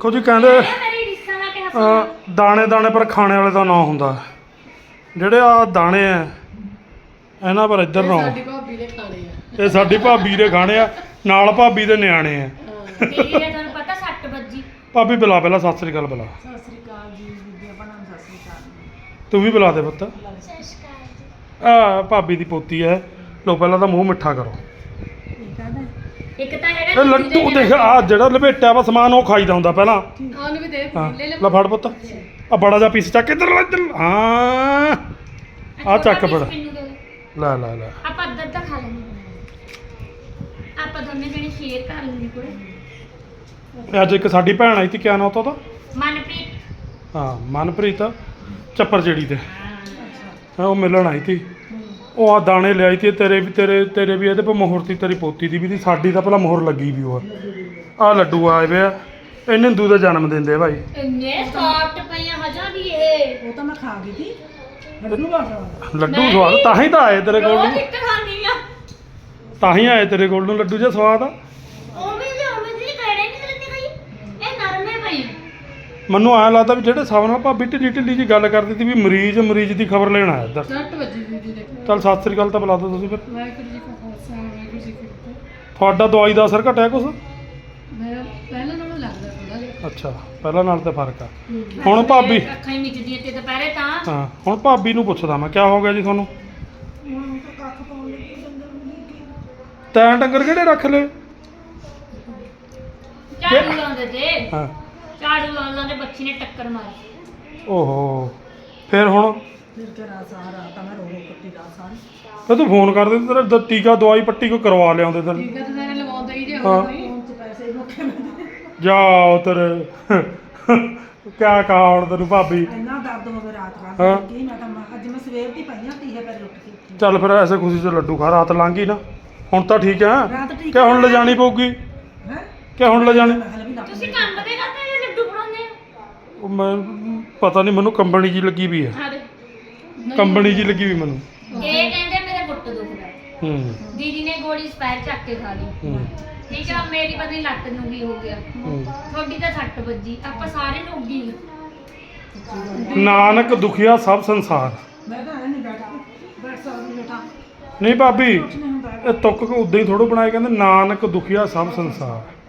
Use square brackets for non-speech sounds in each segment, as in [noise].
ਦੇਖੋ ਜੀ ਕਹਿੰਦੇ ਦਾਣੇ ਦਾਣੇ ਪਰ ਖਾਣੇ ਵਾਲੇ ਦਾ ਨਾਂ ਹੁੰਦਾ। ਜਿਹੜੇ ਆ ਦਾਣੇ ਆ ਇਹਨਾਂ ਪਰ ਇੱਧਰ ਨਾ। ਸਾਡੀ ਭਾਬੀ ਦੇ ਖਾਣੇ ਆ। ਇਹ ਸਾਡੀ ਭਾਬੀ ਦੇ ਖਾਣੇ ਆ ਨਾਲ ਭਾਬੀ ਦੇ ਨਿਆਣੇ ਆ। ਤੁਹਾਨੂੰ ਪਤਾ ਵੱਜੀ। ਭਾਬੀ ਬੁਲਾ ਪਹਿਲਾਂ ਸਤਿ ਸ੍ਰੀ ਅਕਾਲ ਬੁਲਾ। ਸਤਿ ਸ੍ਰੀ ਅਕਾਲ ਜੀ ਬੀਬੀ ਆਪਣਾ ਨਾਮ ਸਤਿ ਸ੍ਰੀ ਅਕਾਲ। ਤੂੰ ਵੀ ਬੁਲਾ ਦੇ ਪੁੱਤ। ਆ ਭਾਬੀ ਦੀ ਪੋਤੀ ਹੈ ਲੋ ਪਹਿਲਾਂ ਤਾਂ ਮੂੰਹ ਮਿੱਠਾ ਕਰੋ। ਇੱਕ ਤਾਂ ਹੈਗਾ ਇਹ ਲੱਡੂ ਦੇਖ ਆ ਜਿਹੜਾ ਲਪੇਟਿਆ ਵਾ ਸਮਾਨ ਉਹ ਖਾਈਦਾ ਹੁੰਦਾ ਪਹਿਲਾਂ। ਉਹਨੂੰ ਵੀ ਦੇ ਹਾਂ ਲੈ ਲੈ ਫੜ ਪੁੱਤ। ਆ ਬੜਾ ਜਿਹਾ ਪੀਸ ਚੱਕ ਇੱਧਰ ਲੈ ਇੱਧਰ। ਹਾਂ। ਆ ਚੱਕ ਬੜਾ ਲੈ ਲੈ ਲੈ। ਆਪਾਂ ਅੱਧਾ ਅੱਧਾ ਖਾ ਲੈਂਦੇ ਆਪਾਂ ਦੋਨੇ ਜਣੇ ਸ਼ੇਅਰ ਕਰ ਲੈਂਦੇ ਕੋਲੇ ਇਹ ਅੱਜ ਇੱਕ ਸਾਡੀ ਭੈਣ ਆਈ ਤੀ ਕਿਆ ਨਾਂ ਉਹਦਾ? ਮਨਪ੍ਰੀਤ। ਹਾਂ ਮਨਪ੍ਰੀਤ। ਚੱਪਰ ਜਿਹੜੀ ਤੇ। ਹਾਂ ਉਹ ਮਿਲਣ ਆਈ ਤੀ। ਉਹ ਆ ਦਾਣੇ ਲਿਆਈ ਤੀ ਤੇਰੇ ਵੀ ਤੇਰੇ ਤੇਰੇ ਵੀ ਇਹਦੇ ਪਰ ਮੋਹਰ ਤੀ ਤੇਰੀ ਪੋਤੀ ਦੀ ਵੀ ਤੀ ਸਾਡੀ ਤਾਂ ਪਹਿਲਾਂ ਮੋਹਰ ਲੱਗੀ ਵੀ ਉਹ। ਆ ਲੱਡੂ ਆਏ ਵੇ ਆ। ਇਹ ਨਿੰਦੂ ਦਾ ਜਨਮ ਦਿਨ ਦੇ ਭਾਈ। ਇੰਨੇ ਸੌਫਟ ਪਈਆਂ ਹਜਾ ਵੀ ਇਹ। ਉਹ ਤਾਂ ਮੈਂ ਖਾ ਗਈ ਸੀ। ਲੱਡੂ ਬਾਸਾ ਲੱਡੂ ਸਵਾਦ ਤਾਂ ਹੀ ਤਾਂ ਆਏ ਤੇਰੇ ਕੋਲ ਰੋਜ਼ ਨੂੰ। ਇੱਕ ਖਾਣੀ ਆ। ਤਾਂ ਹੀ ਆਏ ਤੇਰੇ ਕੋਲ ਨੂੰ ਲੱਡੂ ਜਿਹਾ ਸਵਾਦ ਆ ਉਹ ਵੀ ਜੇ ਉਹ ਵੀ ਕਿਹੜੇ ਨਹੀਂ ਲੈਂਦੇ ਗਈ ਇਹ ਨਰਮੇ ਪਈ ਮੈਨੂੰ ਐਂ ਲੱਗਦਾ ਵੀ ਜਿਹੜੇ ਹਿਸਾਬ ਨਾਲ ਭਾਬੀ ਢਿੱਲੀ ਢਿੱਲੀ ਜੀ ਗੱਲ ਕਰਦੀ ਸੀ ਵੀ ਮਰੀਜ਼ ਮਰੀਜ਼ ਦੀ ਖਬਰ ਲੈਣ ਆਇਆ ਇੱਧਰ। ਸੱਟ ਵੱਜੀ ਦੀਦੀ ਦੇ ਚੱਲ ਸਤਿ ਸ੍ਰੀ ਅਕਾਲ ਤਾਂ ਬੁਲਾ ਦਿਓ ਤੁਸੀਂ ਫਿਰ। ਵਾਹਿਗੁਰੂ ਜੀ ਕਾ ਖਾਲਸਾ ਵਾਹਿਗੁਰੂ ਜੀ ਕੀ ਫਤਿਹ। ਤੁਹਾਡਾ ਦਵਾਈ ਦਾ ਅਸਰ ਘਟਿਆ ਕੁਛ? ਪਹਿਲਾਂ ਨਾਲੋਂ ਲੱਗਦਾ ਥੋੜਾ ਜਿਹਾ। ਅੱਛਾ ਪਹਿਲਾਂ ਨਾਲ ਤੇ ਫ਼ਰਕ ਆ। ਹੁਣ ਭਾਬੀ ਅੱਖਾਂ ਹੀ ਮਿਚਦੀਆਂ ਤੇ ਦੁਪਹਿਰੇ ਤਾਂ। ਹਾਂ ਹੁਣ ਭਾਬੀ ਨੂੰ ਪੁੱਛਦਾ ਮੈਂ ਕਿਆ ਹੋ ਗਿਆ ਜੀ ਤੁਹਾਨੂੰ? ਹੁਣ ਤਾਂ ਕੱਖ ਪਾਉਣ ਲੱਗੀ ਡੰਗਰ ਨੂੰ ਤੈਂ ਡੰਗਰ ਕਿਹੜੇ ਰੱਖ ਲਏ? ਝਾੜੂ ਲਾਉਂਦੇ ਤੇ ਹਾਂ। ਝਾੜੂ ਲਾਉਣ ਲਾਉਂਦੇ ਬੱਚੀ ਨੇ ਟੱਕਰ ਮਾਰੀ। ਓਹੋ ਫਿਰ ਹੁਣ? ਫਿਰ ਤੇਰਾ ਸਾਰਾ ਤਾਂ ਮੈਂ ਰੋ ਰੋ ਕੱਟੀ ਦਾ ਸਾਰੀ। ਤੇ ਤੂੰ ਫੋਨ ਕਰ ਦੇ ਤੇਰਾ ਦ- ਟੀਕਾ ਦਵਾਈ ਪੱਟੀ ਕੋਈ ਕਰਵਾ ਲਿਆਉਂਦੇ ਤੈਨੂੰ ਠੀਕ ਹੈ ਤੇ ਤੇਰੇ ਲਵਾਉਂਦਾ ਹੀ ਜੇ ਹਾਂ। ਹੋਰ ਕੋਈ। ਫੋਨ 'ਚ ਪੈਸੇ ਮੁੱਕੇ ਮੈਂ ਜਾ ਤੇਰੇ ਕਿਆ ਕਹਾ ਹੁਣ ਤੈਨੂੰ ਭਾਬੀ? ਇੰਨਾ ਦਰਦ ਹੋਵੇ ਰਾਤ ਰਾਤ ਹਾਂ। ਕੀ ਮੈਂ ਤਾਂ ਮ- ਅੱਜ ਮੈਂ ਸਵੇਰ ਦੀ ਪਈਆਂ ਤੀਹੇ ਪੈਰੇ ਉੱਠ ਕੇ। ਚੱਲ ਫਿਰ ਐਸੇ ਖੁਸ਼ੀ ਚ ਲੱਡੂ ਖਾ ਰਾਤ ਲੰਘ ਗਈ ਨਾ। ਹੁਣ ਤਾਂ ਠੀਕ ਹੈ। ਰਾਤ ਠੀਕ ਕਿ ਹੁਣ ਲਿਜਾਣੀ ਪਊਗੀ? ਹੈ? ਕਿ ਹੁਣ ਲਿਜਾਣੀ? ਮੈਂ ਹਲੇ ਵੀ ਲੱਗ ਤੁਸੀਂ ਕੰਮ ਦੇ ਕਰਦੇ ਇਹ ਲੱਡੂ ਬਣਾਉਂਦੇ ਹੋ ਉਹ ਮੈਂ ਪਤਾ ਨਹੀਂ ਮੈਨੂੰ ਕੰਬਣੀ ਜੀ ਲੱਗੀ ਵੀ ਹਾਂ ਦੇ ਕੰਬਣੀ ਜੀ ਲੱਗੀ ਵੀ ਮੈਨੂੰ। ਇਹ ਕਹਿੰਦੇ ਮੇਰੇ ਗੁੱਟ ਦੁਖਦਾ ਹੂੰ। ਦੀਦੀ ਨੇ ਗੋਲੀ ਸਪੈਰ ਚੱਕ ਕੇ ਖਾ ਲਈ। ਹੂੰ। ਠੀਕ ਆ ਮੇਰੀ ਪਤਾ ਨਹੀਂ ਲੱਤ ਨੂੰ ਕੀ ਹੋ ਗਿਆ। ਹੂੰ। ਤੁਹਾਡੀ ਤਾਂ ਸੱਟ ਵੱਜੀ। ਆਪਾਂ ਸਾਰੇ ਰੋਗੀ ਨਾਨਕ ਦੁਖੀਆ ਸਭ ਸੰਸਾਰ। ਮੈਂ ਤਾਂ ਐ ਨਹੀਂ ਬੈਠ। ਬੈਠ ਸਕਦੀ ਬੇਟਾ ਨਹੀਂ ਭਾਬੀ ਇਹ ਤੁੱਕ ਉਦਾਂ ਹੀ ਥੋੜੋ ਬਣਾਏ ਕਹਿੰਦੇ ਨਾਨਕ ਦੁਖੀਆ ਸਭ ਸੰਸਾਰ।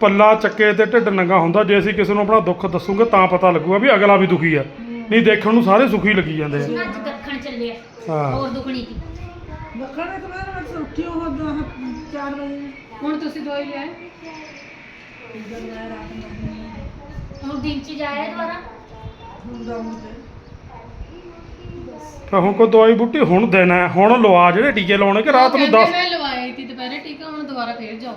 ਪੱਲਾ ਚੱਕੇ ਤੇ ਢਿੱਡ ਨੰਗਾ ਹੁੰਦਾ ਜੇ ਅਸੀਂ ਕਿਸੇ ਨੂੰ ਆਪਣਾ ਦੁੱਖ ਦੱਸੂਗੇ ਤਾਂ ਪਤਾ ਲੱਗੂਗਾ ਵੀ ਅਗਲਾ ਵੀ ਦੁਖੀ ਆ। ਨਹੀਂ ਦੇਖਣ ਨੂੰ ਸਾਰੇ ਸੁਖੀ ਲੱਗੀ ਜਾਂਦੇ ਆ। ਅੱਜ ਦੱਖਣ ਚੱਲੇ ਆ। ਹਾਂ। ਹੋਰ ਦੁਖਣੀ ਸੀ। ਦੱਖਣ ਇੱਕ ਵਾਰ ਮੈਂ ਉੱਠੀ ਉਹ 4 ਵਜੇ। ਹੁਣ ਤੁਸੀਂ ਦਵਾਈ ਲਿਆਏ ਹੁਣ ਦਿਨ ਚ ਜਾਇਆ ਦੁਬਾਰਾ? ਹੁਣ ਦਵਾਈ ਤਾਂ ਹੁਣ ਕੋਈ ਦਵਾਈ ਬੂਟੀ ਹੁਣ ਦੇਣਾ ਹੈ, ਹੁਣ ਲਵਾ ਜਿਹੜੇ ਟੀਕੇ ਲਾਉਣੇ ਕਿ ਰਾਤ ਨੂੰ 10 ਮੈਂ ਲਵਾਈ ਸੀ ਦੁਪਹਿਰੇ ਟੀਕਾ ਹੁਣ ਦੁਬਾਰਾ ਫੇਰ ਜਾਓ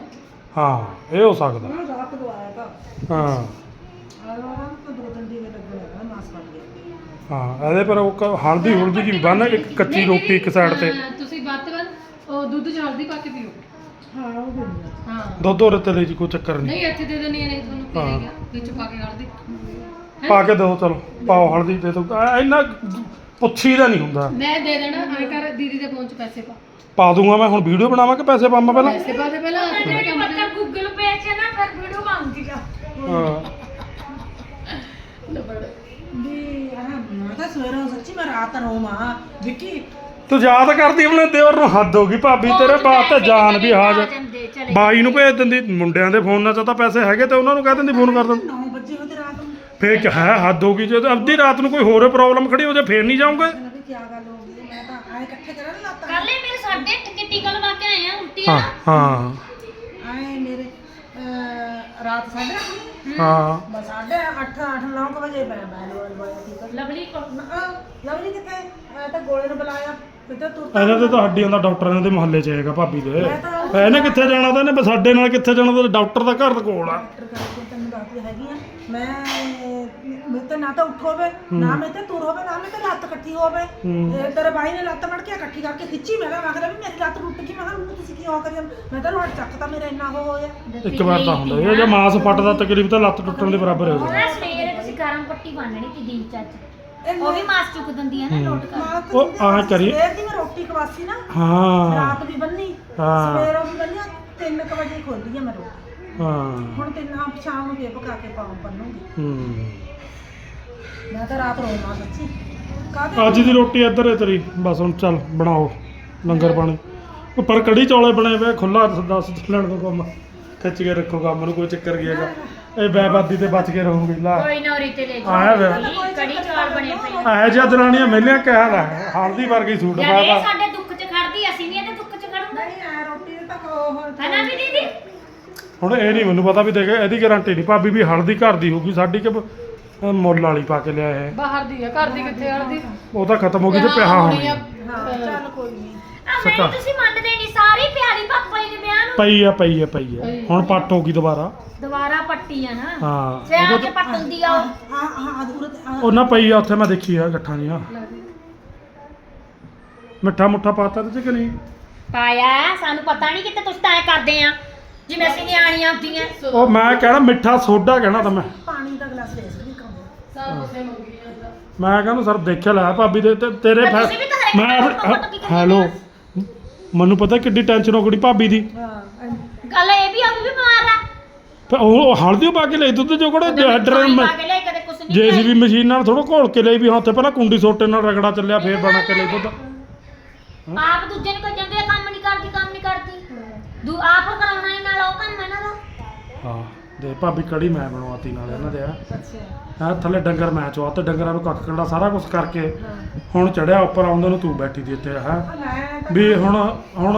ਹਾਂ ਇਹ ਹੋ ਸਕਦਾ। ਮੈਂ ਰਾਤ ਦਵਾਇਆ ਤਾਂ। ਹਾਂ। ਤਾਂ ਦੋ ਦਿਨ ਦੀ ਲੱਗਣ ਲੱਗਾ ਮਾਸ ਪੜ ਗਿਆ ਹਾਂ ਇਹਦੇ ਪਰ ਉਹ ਕ- ਹਲਦੀ ਹੁਲਦੀ ਜੀ ਬੰਨ ਇੱਕ ਕੱਚੀ ਰੋਟੀ ਇੱਕ ਸਾਈਡ ਤੇ। ਤੁਸੀਂ ਵੱਧ ਤੋਂ ਵੱਧ ਉਹ ਦੁੱਧ ਚ ਹਲਦੀ ਪਾ ਕੇ ਪੀਓ। ਹਾਂ ਉਹ ਦਿੰਦਾ ਹਾਂ। ਦੁੱਧ ਹੋਰ ਤੇਲੇ ਜੀ ਕੋਈ ਚੱਕਰ ਨਹੀਂ। ਨਹੀਂ ਇੱਥੇ ਦੇ ਦੇਣੀ ਨਹੀਂ ਤੁਹਾਨੂੰ ਪੀ ਹਾਂ। ਲੇਗਾ ਵਿੱਚ ਪਾ ਕੇ ਹਲਦੀ। ਪਾ ਕੇ ਦਿਓ ਚਲੋ ਪਾਓ ਹਲਦੀ ਦੇ ਦਿਓ ਐ- ਇੰਨਾ ਪੁੱਛੀ ਦਾ ਨਹੀਂ ਹੁੰਦਾ। ਮੈਂ ਦੇ ਦੇਣਾ ਐ ਕਰ ਦੀਦੀ ਦੇ ਫੋਨ ਚ ਪੈਸੇ ਪਾ। ਪਾ ਦੂੰਗਾ ਮੈਂ ਹੁਣ ਵੀਡੀਓ ਬਣਾਵਾਂ ਕਿ ਪੈਸੇ ਪਾਵਾਂ ਪਹਿਲਾਂ? ਪੈਸੇ ਪਾ ਦੇ ਪਹਿਲਾਂ। ਆਪਣੇ ਕੰਮ ਪਤਾ ਗੂਗਲ ਪੇ ਚ ਨਾ ਫਿਰ ਵੀਡੀਓ ਬਣਦੀ ਆ। ਹਾਂ। ਵੀ ਆਹ ਮੈਂ ਤਾਂ ਸਵੇਰੋਂ ਸੱਚੀ ਮੈਂ ਰਾਤ ਨੂੰ ਮਾਂ ਵਿੱਕੀ। ਤੂੰ ਯਾਦ ਕਰਦੀ ਆਪਣੇ ਦੇਵਰ ਨੂੰ ਹੱਦ ਹੋ ਗਈ ਭਾਬੀ ਤੇਰੇ ਬਾਤ ਤੇ ਜਾਨ ਵੀ ਹਾਜ਼ਰ ਬਾਈ ਨੂੰ ਭੇਜ ਦਿੰਦੀ ਮੁੰਡਿਆਂ ਦੇ ਫੋਨਾਂ 'ਚ ਤਾਂ ਪੈਸੇ ਹੈਗੇ ਤੇ ਉਹਨਾਂ ਨੂੰ ਕਹਿ ਦਿੰਦੀ ਫੋਨ ਕਰ ਦਿੰਦੀ। 9 ਵਜੇ ਉਹਦੇ ਰਾਤ ਨੂੰ। ਫੇਰ ਕਿ ਹੈ ਹੱਦ ਹੋ ਗਈ ਜੇ ਤਾਂ ਅੱਧੀ ਰਾਤ ਨੂੰ ਕੋਈ ਹੋਰ ਪ੍ਰੋਬਲਮ ਖੜੀ ਹੋ ਜਾ ਫੇਰ ਨਹੀਂ ਜਾਓਗੇ ਕਹਿੰਦਾ ਵੀ ਕੀ ਗੱਲ ਹੋ ਗਈ ਮੈਂ ਤਾਂ ਆਏ ਇਕੱਠੇ ਕਰਨ ਲਾਤਾ ਕੱਲ ਹੀ ਮੇਰੇ ਸਾਡੇ ਟਿੱਕੇ ਟੀਕਾ ਲਵਾ ਕੇ ਆਏ ਆ ਉਲਟੀ ਹਾਂ ਹਾਂ। ਆਏ ਮੇਰੇ ਅਹ, ਰਾਤ ਸਾਢੇ ਹਾਂ। ਮੈਂ ਸਾਢੇ ਅੱਠ ਅੱਠ ਨੌ ਕੁ ਵਜੇ ਮੈਂ ਮੈਂ ਲੋਲ ਬੋਇਆ ਠੀਕ ਲਵਲੀ ਕੋ ਲਵਲੀ ਕਿੱਥੇ? ਮੈਂ ਤਾਂ ਗੋਲੇ ਨੂੰ ਬੁਲਾਇਆ। ਕਿਤੇ ਤੁਰ ਇਹਨਾਂ ਤੇ ਤਾਂ ਹੱਡੀ ਹੁੰਦਾ ਡਾਕਟਰ ਇਹਨਾਂ ਦੇ ਮੁਹੱਲੇ 'ਚ ਹੈਗਾ ਭਾਬੀ ਦੇ। ਮੈਂ ਤਾਂ ਉਹ ਇਹਨੇ ਕਿੱਥੇ ਜਾਣਾ ਤਾਂ ਇਹਨੇ ਸਾਡੇ ਨਾਲ ਕਿੱਥੇ ਜਾਣਾ ਤਾਂ ਡਾਕਟਰ ਦਾ ਘਰ ਦੇ ਕੋਲ ਆ। ਡਾਕਟਰ ਕਰਕੇ ਤੈਨੂੰ ਦੱਸਦੀ ਹੈਗੀ ਆ ਮੈਂ ਮੇਰੇ ਤੇ ਨਾ ਤਾਂ ਉੱਠ ਹੋਵੇ ਨਾ ਮੇਰੇ ਤੇ ਤੁਰ ਹੋਵੇ ਨਾ ਮੇਰੇ ਤੇ ਲੱਤ ਇਕੱਠੀ ਹੋਵੇ। ਹੂੰ। ਇਹ ਤੇਰੇ ਬਾਈ ਨੇ ਲੱਤ ਫੜ ਕੇ ਇਕੱਠੀ ਕਰਕੇ ਖਿੱਚੀ ਮੈਂ ਕਿਹਾ ਮੈਂ ਕਿਹਾ ਵੀ ਮੇਰੀ ਲੱਤ ਟੁੱਟ ਗਈ ਮੈਂ ਕਿਹਾ ਉਹਨੂੰ ਤੁਸੀਂ ਕਿਉਂ ਕਰਿਆ ਮੈਂ ਤਾਂ ਰੋੜ ਚੱਕਤਾ ਮੇਰਾ ਇੰਨਾ ਉਹ ਹੋਇਆ। ਇੱਕ ਵਾਰ ਤਾਂ ਹੁੰਦਾ ਇਹ ਜੇ ਮਾਸ ਫਟਦਾ ਤਕਲੀਫ ਤਾਂ ਲੱਤ ਟੁੱਟਣ ਦੇ ਬਰਾਬਰ ਹੋ ਜਾਂਦੀ। ਉਹਨਾਂ ਸਵੇਰੇ ਤੁਸੀਂ ਗਰਮ ਪੱਟੀ ਬੰਨਣੀ ਤੀ ਦਿਨ ਚ ਅੱਜ ਉਹ ਵੀ ਮਾਸ ਚੁੱਕ ਦਿੰਦੀ ਆ ਨਾ ਲੋਟ ਕਰ ਮਾਂ ਤੇ ਉਹ ਜਿਹਦੇ ਆਹ ਕਰੀ। ਸਵੇਰ ਦੀ ਮੈਂ ਰੋਟੀ ਖਵਾਸੀ ਨਾ ਹਾਂ। ਰਾਤ ਵੀ ਬੰਨੀ ਹਾਂ। ਸਵੇਰੋਂ ਵੀ ਬੰਨੀ 3 ਵਜੇ ਖੋਲਦੀ ਆ ਮੈਂ ਰੋਟੀ। ਹਾਂ। ਹੁਣ ਤੇ ਨਾ ਸ਼ਾਮ ਨੂੰ ਫੇਰ ਪਕਾ ਕੇ ਪਾਉਂ ਪੰਨੂਗੀ ਹੂੰ। ਮੈਂ ਤਾਂ ਰਾਤ ਰੋਣਾ ਸੱਚੀ ਕਾਹਦੇ ਅੱਜ ਦੀ ਰੋਟੀ ਇੱਧਰ ਹੈ ਤੇਰੀ ਬਸ ਹੁਣ ਚੱਲ ਬਣਾਓ ਲੰਗਰ ਪਾਣੀ। ਉੱਪਰ ਕੜੀ ਚੌਲੇ ਬਣੇ ਪਏ ਖੁੱਲਾ ਦੱਸ ਚੱਲਣ ਤੋਂ ਕੰਮ ਖਿੱਚ ਕੇ ਰੱਖੋ ਕੰਮ ਨੂੰ ਕੋਈ ਚੱਕਰ ਕੀ ਹੈਗਾ। ਇਹ ਬੈਬਾਦੀ ਤੇ ਬਚ ਕੇ ਰਹੋਗੇ ਲਾ। ਕੋਈ ਨਾ ਉਰੀ ਤੇ ਲੈ ਆਇਆ ਵੇ। ਕੜੀ ਚੌਲ ਬਣੇ ਪਏ ਇਹ ਜਿਹਾ ਦਰਾਣੀਆਂ ਮਹਿਲੀਆਂ ਕਹਿ ਰਹਾ ਹੈ ਹਲਦੀ ਵਰਗੀ ਸੂਟ ਯਾਰ ਪਾਇਆ ਇਹ ਸਾਡੇ ਦੁੱਖ 'ਚ ਖੜਦੀ ਅਸੀਂ ਵੀ ਇਹਦੇ ਦੁੱਖ 'ਚ ਖੜੂਗਾ। ਨਹੀਂ ਆ ਰੋਟੀ ਤਾਂ ਉਹ ਹੈ ਨਾ ਵੀ ਦੀਦੀ? ਹੁਣ ਇਹ ਨਹੀਂ ਮੈਨੂੰ ਪਤਾ ਵੀ ਦੇਖ ਇਹਦੀ ਗਾਰੰਟੀ ਨਹੀਂ। ਭਾਬੀ ਵੀ ਹਲਦੀ ਘਰ ਦੀ ਹੋਊਗੀ ਸਾਡੀ ਕਿ ਅਹ ਮੁੱਲ ਵਾਲੀ ਪਾ ਕੇ ਲਿਆ ਇਹ ਬਾਹਰ ਦੀ ਆ ਘਰ ਦੀ ਕਿੱਥੇ ਹਲਦੀ? ਉਹ ਤਾਂ ਖਤਮ ਹੋ ਗਈ ਤੇ ਪਿਆ ਹੋਣੀ ਆ। ਹਾਂ ਚੱਲ ਕੋਈ ਨਹੀਂ। ਸੱਚਾ। ਤੁਸੀਂ ਮੰਨਦੇ ਨਹੀਂ ਸਾਰੀ ਪਿਆਰੀ ਪਾਪਾ ਜੀ ਦੇ ਵਿਆਹ ਨੂੰ। ਪਈ ਆ ਪਈ ਆ ਪਈ ਆ। ਹੁਣ ਪੱਟ ਹੋ ਗਈ ਦੁਬਾਰਾ। ਦੁਬਾਰਾ ਪੱਟੀ ਆ ਨਾ। ਹਾਂ। ਵਿਆਹ ਉਹਦੇ 'ਚ ਪੱਟ ਹੁੰਦੀ ਆ ਉਹ। ਹਾਂ ਹਾਂ ਅਧੂਰ ਉਹ ਨਾ ਪਈ ਆ ਉੱਥੇ ਮੈਂ ਦੇਖੀ ਆ ਗੱਠਾਂ ਜੀਆਂ ਮਿੱਠਾ ਮੁੱਠਾ ਪਾਤਾ ਤੇ ਕਿ ਨਹੀਂ? ਪਾਇਆ ਹੈ, ਸਾਨੂੰ ਪਤਾ ਨਹੀਂ ਕਿਤੇ ਤੁਸੀਂ ਤਾਂ ਐ ਕਰਦੇ ਆ। ਜਿਵੇਂ ਅਸੀਂ ਨਿਆਣੀਆਂ ਹੁੰਦੀਆਂ। ਉਹ ਮੈਂ ਕਹਿਣਾ ਮਿੱਠਾ ਸੋਡਾ ਕਹਿਣਾ ਤਾਂ ਮੈਂ। ਪਾਣੀ ਦਾ ਗਲਾਸ ਦੇ ਸਕਦੀ ਜਾਂਦਾ। ਮੈਂ ਕਹਿੰਦਾ ਸਰ ਦੇਖਿਆ ਲੈ ਭਾਬੀ ਦੇ ਤੇ ਤੇਰੇ ਤੇ ਫੈ- ਤੁਸੀਂ ਵੀ ਤਾਂ ਹਰੇਕ ਮੈਂ ਗੱਲ ਆਪਣੀ- ਤੋਂ ਪਤਾ ਕੀ ਕਰਦੇ ਹੈਲੋ ਆ। ਮੈਨੂੰ ਪਤਾ ਕਿੱਡੀ ਟੈਨਸ਼ਨ ਹੋ ਗਈ ਭਾਬੀ ਦੀ। ਹਾਂ ਗੱਲ ਇਹ ਵੀ ਆ ਵੀ ਬਿਮਾਰ ਆ। ਫਿਰ ਉਹ ਹਲਦੀ ਓ ਪਾ ਕੇ ਲਈ ਦੁੱਧ ਜੋ ਡਰ ਪਾਣੀ ਪਾ ਕੇ ਲਿਆਈ, ਕਦੇ ਕੁਛ ਨਹੀਂ ਜੇਸੀਬੀ ਮਸ਼ੀਨ ਨਾਲ ਥੋੜਾ ਘੋਲ ਕੇ ਲਈ ਵੀ ਹਾਂ ਉੱਥੇ ਪਹਿਲਾਂ ਕੁੰਡੀ ਸੋਟੇ ਨਾਲ ਰਗੜਾ ਚੱਲਿਆ ਫੇਰ ਬਣਾ ਕੇ ਲਈ ਦੁੱਧ। ਆਪ ਦੂਜੇ ਨੂੰ ਕੋਈ ਕੰਮ ਨਹੀਂ ਕਰਦੀ ਕੰਮ ਨਹੀਂ ਕਰਦੀ। ਦੂ ਆਪ ਕਰਾਉਣਾ ਹੀ ਨਾਲ ਉਹ ਕੰਮ ਇਹਨਾਂ ਦਾ ਹਾਂ। ਦੇ ਭਾਬੀ ਕੜੀ ਮੈਂ ਬਣਵਾਤੀ ਨਾਲ ਇਹਨਾਂ ਦੇ ਆ। ਅੱਛਾ। ਹੈਂ, ਥੱਲੇ ਡੰਗਰ ਮੈਂ ਚਵਾ ਤੇ ਡੰਗਰਾਂ ਨੂੰ ਕੱਖ ਕੰਡਾ ਸਾਰਾ ਕੁਝ ਕਰਕੇ ਹੁਣ ਚੜਿਆ ਉੱਪਰ ਆਉਂਦੇ ਨੂੰ ਤੂੰ ਬੈਠੀ ਦੀ ਇੱਥੇ ਹੈ। ਮੈਂ ਤਾਂ ਵੀ ਹੁਣ ਹੁਣ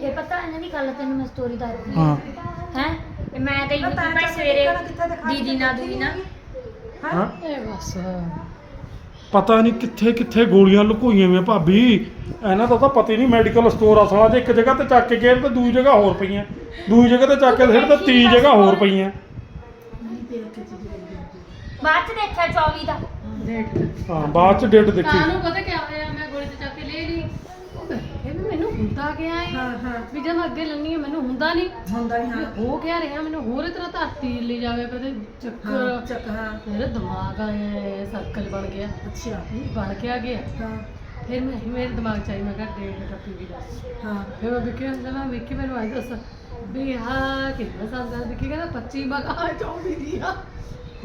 ਇਹ ਪਤਾ ਇਹਨਾਂ ਦੀ ਗੱਲ ਤੈਨੂੰ ਮੈਂ ਸਟੋਰੀ ਦੱਸਦੀ ਹਾਂ। ਹੈ। ਮੈਂ ਤੇ ਤਾਂ ਭਾਈ ਸਵੇਰੇ ਦੀਦੀ ਨਾਲ ਦੂਈ ਨਾ। ਹਾਂ। ਇਹ ਬਸ। ਪਤਾ ਨਹੀਂ ਕਿੱਥੇ ਕਿੱਥੇ ਗੋਲੀਆਂ ਲੁਕੋਈਆਂ ਵੇ ਭਾਬੀ। ਇਹਨਾਂ ਦਾ ਤਾਂ ਪਤਾ ਹੀ ਨਹੀਂ ਮੈਡੀਕਲ ਸਟੋਰ ਅਸਲਾ ਜੇ ਇੱਕ ਜਗ੍ਹਾ ਤੇ ਚੱਕ ਕੇ ਗਏ ਤੇ ਦੂਜੀ ਜਗ੍ਹਾ ਹੋਰ ਪਈਆਂ। ਦੂਜੀ ਜਗ੍ਹਾ ਤੇ ਚੱਕ ਕੇ ਸਿਰ ਤੇ ਤੀਜੀ ਜਗ੍ਹਾ ਹੋਰ ਪਈਆਂ। ਬਾਅਦ ਚ ਦੇਖਿਆ 24 ਦਾ। ਦੇਖ ਹਾਂ ਬਾਅਦ ਚ ਡੇਟ ਦੇਖੀ। ਕਾਨੂੰ ਪਤਾ ਕੀ ਹੋਇਆ ਮੈਂ ਗੋਲੀ ਤੇ ਚੱਕ ਕੇ ਲੈ ਲਈ ਉਹ ਇਹ ਵੀ ਮੈਨੂੰ ਹੁੰਦਾ ਗਿਆ ਹੈ ਹਾਂ ਹਾਂ। ਵੀ ਜਦ ਅੱਗੇ ਲੰਨੀ ਹੈ ਮੈਨੂੰ ਹੁੰਦਾ ਨਹੀਂ ਹੁੰਦਾ ਨਹੀਂ ਹਾਂ। ਹੋ ਕਿਆ ਰਿਹਾ ਮੈਨੂੰ ਹੋਰ ਤਰ੍ਹਾਂ ਧਰਤੀ ਲੈ ਜਾਵੇ ਕਦੇ ਹਾਂ ਚੱਕਰ ਚੱਕ ਹਾਂ। ਮੇਰੇ ਦਿਮਾਗ ਆਇਆ ਸਰਕਲ ਬਣ ਗਿਆ। ਅੱਛਾ। ਇਹ ਬਣ ਕੇ ਆ ਗਿਆ। ਹਾਂ। ਫਿਰ ਮੈਂ ਮੇਰੇ ਦਿਮਾਗ ਚ ਆਈ ਮੈਂ ਕਿਹਾ ਡੇਢ ਟੱਪੀ ਵੀ ਦੱਸ ਹਾਂ। ਫਿਰ ਮੈਂ ਵਿਕੀ ਨੂੰ ਮੈਂ ਵਿਕੀ ਮੈਨੂੰ ਆਈ ਦੱਸ ਵੀ ਹਾਂ ਕਿੰਨਾ ਸਾਲ ਦਾ ਵਿਕੀ ਕਹਿੰਦਾ 25 ਮੈਂ ਕਿਹਾ 24 ਦੀ ਆ।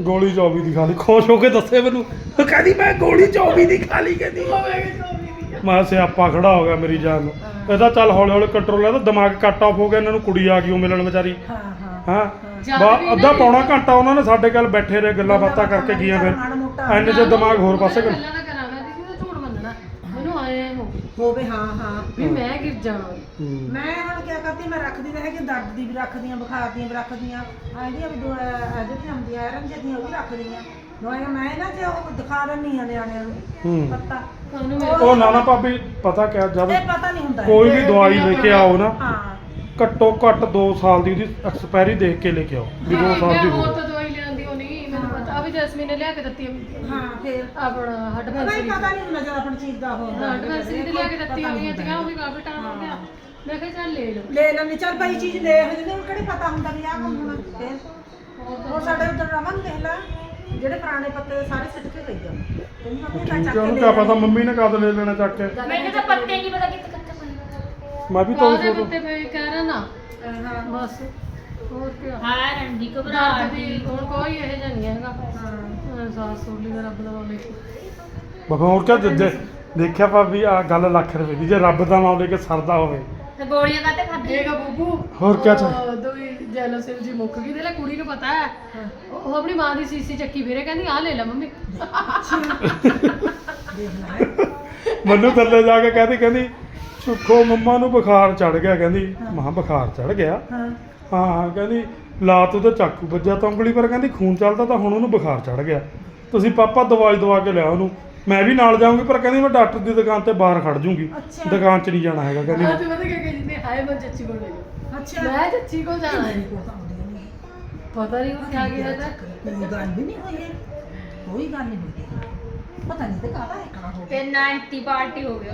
ਗੋਲੀ 24 ਦੀ ਖਾ ਲਈ। ਖੁਸ਼ ਹੋ ਕੇ ਦੱਸੇ ਮੈਨੂੰ। ਉਹ ਕਹਿੰਦੀ ਮੈਂ ਗੋਲੀ 24 ਦੀ ਖਾ ਲਈ ਕਹਿੰਦੀ। ਉਹ ਮੈਂ ਕਿਹਾ 24 ਦੀ ਆ ਮੈਂ ਸਿਆਪਾ ਖੜਾ ਹੋ ਗਿਆ ਮੇਰੀ ਜਾਨ ਨੂੰ। ਇਹਦਾ ਚੱਲ ਹੌਲੀ ਹੌਲੀ ਕੰਟਰੋਲ ਤਾਂ ਦਿਮਾਗ ਕੱਟ ਆਫ ਹੋ ਗਿਆ ਇਹਨਾਂ ਨੂੰ ਕੁੜੀ ਆ ਗਈ ਉਹ ਮਿਲਣ ਵਿਚਾਰੀ। ਹਾਂ ਹਾਂ। ਹਾਂ। ਜਦ ਬਾ ਵੀ ਨਾ ਅੱਧਾ ਪੌਣਾ ਘੰਟਾ ਉਹਨਾਂ ਨੇ ਸਾਡੇ ਕੋਲ ਬੈਠੇ ਰਹੇ ਗੱਲਾਂ ਬਾਤਾਂ ਕਰਕੇ ਗਈਆਂ ਫਿਰ। ਐਨੇ ਚ ਦਿਮਾਗ ਹੋਰ ਪਾਸੇ ਕਰ ਗੱਲਾਂ ਮੈਂ ਦੀਦੀ ਦਾ ਝੂਠ ਮੰਨਣਾ। ਮੈਨੂੰ ਆਏ ਹੋ ਗਈ ਹੋਵੇ ਹਾਂ ਹਾਂ। ਵੀ ਮੈਂ ਗਿਰ ਜਾਣਾ ਮੈਂ ਹੁਣ ਕੀ ਕਰਦੀ ਮੈਂ ਰੱਖਦੀ ਤਾਂ ਹੈਗੀ ਦਰਦ ਦੀ ਵੀ ਰੱਖਦੀਆਂ ਬੁਖਾਰ ਦੀਆਂ ਵੀ ਰੱਖਦੀਆਂ। ਆਂਦੀਆਂ ਵੀ ਦੋ ਜਿਹੜੀਆਂ ਹੁੰਦੀਆਂ ਆਇਰਨ ਦੀਆਂ ਉਹ ਵੀ ਰੱਖਦੀਆਂ। ਦਵਾਈਆਂ ਮੈਂ ਨਾ ਜੇ ਉਹ ਦਿਖਾ ਦਿੰਦੀ ਆ ਨਿਆਣਿਆਂ ਨੂੰ ਹੂੰ। ਪੱਤਾ। ਤੁਹਾਨੂੰ ਉਹ ਨਾ ਨਾ ਭਾਬੀ ਪਤਾ ਕਿਆ ਜਦ ਇਹ ਪਤਾ ਨਹੀਂ ਹੁੰਦਾ ਕੋਈ ਵੀ ਦਵਾਈ ਲੈ ਕੇ ਆਓ ਨਾ ਹਾਂ। ਘੱਟੋ ਘੱਟ 2 ਸਾਲ ਦੀ ਉਹਦੀ ਐਕਸਪਾਇਰੀ ਦੇਖ ਕੇ ਲੈ ਕੇ ਆਓ ਵੀ 2 ਸਾਲ ਦੀ ਹੋਰ ਹੋ ਤਾਂ ਦਵਾਈ ਲੈਂਦੀ ਹੋ ਨਹੀਂ ਮੈਨੂੰ ਪਤਾ। ਆ ਵੀ ਜੈਸਮੀਨ ਨੇ ਲਿਆ ਕੇ ਦਿੱਤੀ ਆ ਹਾਂ ਫੇਰ। ਆਪਣਾ ਹੱਡ ਨਹੀਂ ਪੈਂਸੀ ਪਤਾ ਨਹੀਂ ਹੁੰਦਾ ਜਦ ਆਪਣੀ ਚੀਜ਼ ਦਾ ਹੁੰਦਾ ਹੱਡ ਪੈਂਸੀ ਦੀ ਲਿਆ ਕੇ ਦਿੱਤੀ ਹੋਈਆਂ ਸੀਗਾ ਉਹ ਵੀ ਕਾਫੀ ਟਾਈਮ ਹੋ ਗਿਆ। ਮੈਂ ਕਿਹਾ ਚੱਲ ਲੈ ਲਓ। ਲੈ ਲੈਣੀ ਚੱਲ ਭਾਈ ਚੀਜ਼ ਦੇਖ ਲੈਂਦੇ ਹੁਣ ਕਿਹੜੀ ਪਤਾ ਹੁੰਦਾ ਵੀ ਆਹ ਕੰਮ ਹੋਣਾ। ਫੇਰ ਹੋਰ ਸਾਡੇ ਉਧਰ ਰਮਨ ਦੇਖ ਲੈ। ਜਿਹੜੇ ਪੁਰਾਣੇ ਪੱਤੇ ਸਾਰੇ ਸਿੱਟ ਕੇ ਗਈ ਆ। ਤੈਨੂੰ ਠੀਕ ਹੀ ਹੈ ਚੱਕ ਉਹਨੂੰ ਕੇ ਕਿਆ ਲੈ ਪਤਾ ਮੰਮੀ ਨੇ ਕਦ ਲੈ ਲੈਣਾ ਚੱਕ ਕੇ। ਮੈਨੂੰ ਤਾਂ ਪੱਤੇ ਨਹੀਂ ਪਤਾ ਕਿੱਥੇ ਕਿੱਥੇ ਪਏ ਮੈਂ ਵੀ ਤਾਂ ਕਾਹਦੇ ਪਏ ਕਹਿ ਰਿਹਾ ਨਾ। ਹਾਂ ਬਸ ਹੋਰ ਕੀ ਹਾਂ ਰਣਦੀ ਘਬਰਾਹਟ ਘਬਰਾਹਟ ਦੀ ਦੀ ਹੁਣ ਕੋਈ ਇਹ ਜਿਹਾ ਨਹੀਂ ਹੈਗਾ। ਹਾਂ। ਸਾਸ ਸੋਲੀ ਦਾ ਰੱਬ ਦਾ ਨਾਮ ਲੈ ਕੇ ਬਾਬਾ ਹੋਰ ਕਿਆ ਦੇ- ਦੇ- ਦੇਖਿਆ ਭਾਬੀ ਆ ਗੱਲ ਲੱਖ ਰੁਪਏ ਦੀ ਜੇ ਰੱਬ ਦਾ ਨਾਮ ਲੈ ਕੇ ਸਰਦਾ ਹੋਵੇ। ਤੇ ਗੋਲੀਆਂ ਕਾਤੇ ਖਾਦੀ ਦੇਖਾ ਬੂਬੂ ਹੋਰ ਕਿਆ ਚ- ਉਹ ਦੋਈ ਜੈਲਸਿਲ ਜੀ ਮੁੱਕ ਗਈ ਤੇ ਲੈ ਕੁੜੀ ਨੂੰ ਪਤਾ ਹੈ। ਉਹ ਆਪਣੀ ਮਾਂ ਦੀ ਸੀਸੀ ਚੱਕੀ ਫਿਰੇ ਕਹਿੰਦੀ ਆ ਲੈ ਲੈ ਮੰਮੀ। ਦੇਖ ਲੈ ਮੈਨੂੰ ਥੱਲੇ ਜਾ ਕੇ ਕਹਿੰਦੀ ਕਹਿੰਦੀ ਸੁੱਖੋ ਮੰਮਾ ਨੂੰ ਬੁਖਾਰ ਚੜ ਗਿਆ। ਕਹਿੰਦੀ ਮਾਂ ਬੁਖਾਰ ਚੜ ਗਿਆ। ਹਾਂ। ਹਾਂ ਹਾਂ ਕਹਿੰਦੀ ਲਾ ਤੂੰ ਤੇ ਚਾਕੂ ਵੱਜਾ ਤਾਂ ਉਂਗਲੀ ਪਰ ਕਹਿੰਦੀ ਖੂਨ ਚੱਲਦਾ ਤਾਂ ਹੁਣ ਉਹਨੂੰ ਬੁਖਾਰ ਚੜ ਗਿਆ। ਤੁਸੀਂ ਪਾਪਾ ਦਵਾਈ ਦਵਾ ਕੇ ਲਿਆ ਉਹਨੂੰ। ਮੈਂ ਵੀ ਨਾਲ ਜਾਊਂਗੀ ਪਰ ਕਹਿੰਦੀ ਮੈਂ ਡਾਕਟਰ ਦੀ ਦੁਕਾਨ ਤੇ ਬਾਹਰ ਖੜ ਜੂੰਗੀ। ਅੱਛਾ। ਦੁਕਾਨ 'ਚ ਨਹੀਂ ਜਾਣਾ ਹੈਗਾ ਕਹਿੰਦੀ ਆ ਤੇ ਪਤਾ ਕੀ ਕਹਿੰਦੀ ਹਾਏ ਮੈਂ ਚੱਚੀ ਕੋਲ ਲੈ ਜਾ ਅੱਛਾ। ਮੈਂ ਚੱਚੀ ਕੋਲ ਜਾਣਾ ਹੈ। ਤਾਂ ਪਤਾ ਨਹੀਂ ਉਹ ਕਿਆ ਗਿਆ ਤਾਂ। ਕੋਈ ਗੱਲ ਵੀ ਨਹੀਂ ਹੋਈ ਹੈ। ਕੋਈ ਗੱਲ ਨਹੀਂ ਹੋਈ ਹੈ। ਪਤਾ ਨਹੀਂ ਤੇ ਕਾਹਦਾ ਇਕਣਾ ਹੋ ਤੇ 90 ਪਾਰਟੀ ਹੋ ਗਿਆ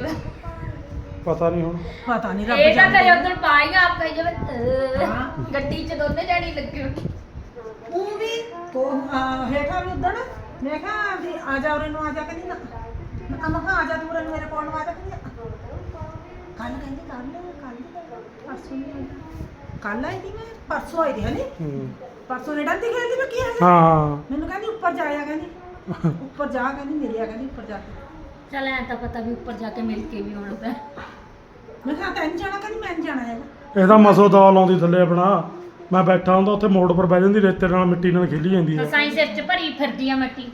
ਪਤਾ ਨਹੀਂ ਹੁਣ। ਪਤਾ ਨਹੀਂ ਰੱਬ ਇਹ ਤਾਂ ਜਾਣਦਾ ਕਰੇ ਉਧਰ ਪਾਏਗਾ ਆਪ ਕਹੇ ਜਵੇ ਹਾਂ। ਗੱਡੀ 'ਚ ਦੋਨੇ ਜਾਣੀ ਲੱਗੇ ਹੋਏ। ਉਹ ਵੀ ਉਹ ਆ, ਹੇਠਾਂ ਵੀ ਉਦਣ ਮੈਂ ਕਿਹਾ ਵੀ ਆ ਜਾ ਉਰੇ ਨੂੰ ਆ ਜਾ ਕਹਿੰਦੀ ਨਾ। ਮੈਂ ਮੈਂ ਕਿਹਾ ਆ ਜਾ ਤੂੰ ਉਰੇ ਨੂੰ ਮੇਰੇ ਕੋਲ ਨੂੰ ਆ ਜਾ ਕਹਿੰਦੀ ਕੱਲ ਕਹਿੰਦੀ ਕੱਲ ਕੱਲ ਪਰਸੋਂ ਨਹੀਂ ਕੱਲ ਆਈ ਸੀ ਮੈਂ ਪਰਸੋਂ ਆਈ ਦੀ ਹਨੀ? ਹੂੰ। ਪਰਸੋਂ ਰੇਡਾਂ ਦੀ ਖੇਲਦੀ ਮੈਂ ਕੀ ਹੈ ਹਾਂ। ਮੈਨੂੰ ਕਹਿੰਦੀ ਉੱਪਰ ਜਾਇਆ ਕਹਿੰਦੀ। ਉੱਪਰ ਜਾ ਕਹਿੰਦੀ ਮਿਲਿਆ ਕਹਿੰਦੀ ਉੱਪਰ ਜਾ। ਕੇ ਚੱਲ ਐਂ ਤਾਂ ਪਤਾ ਵੀ ਉੱਪਰ ਜਾ ਕੇ ਮਿਲ ਕੇ ਵੀ ਆਉਣਾ ਪੈ ਮੈਂ ਕਿਹਾ ਤੈਨੂੰ ਜਾਣਾ ਕਹਿੰਦੀ ਮੈਂ ਨੀ ਜਾਣਾ ਹੈਗਾ। ਇਹਦਾ ਮਸੋ ਦਾ ਲਾਉਂਦੀ ਥੱਲੇ ਆਪਣਾ। ਮੈਂ ਬੈਠਾ ਹੁੰਦਾ ਉੱਥੇ ਮੋੜ ਪਰ ਬਹਿ ਜਾਂਦੀ ਰੇਤੇ ਨਾਲ ਮਿੱਟੀ ਨਾਲ ਖੇਲੀ ਜਾਂਦੀ ਹੈ ਸਾਈਂ ਸਿਰ ਚ ਭਰੀ ਫਿਰਦੀ ਆ ਮਿੱਟੀ।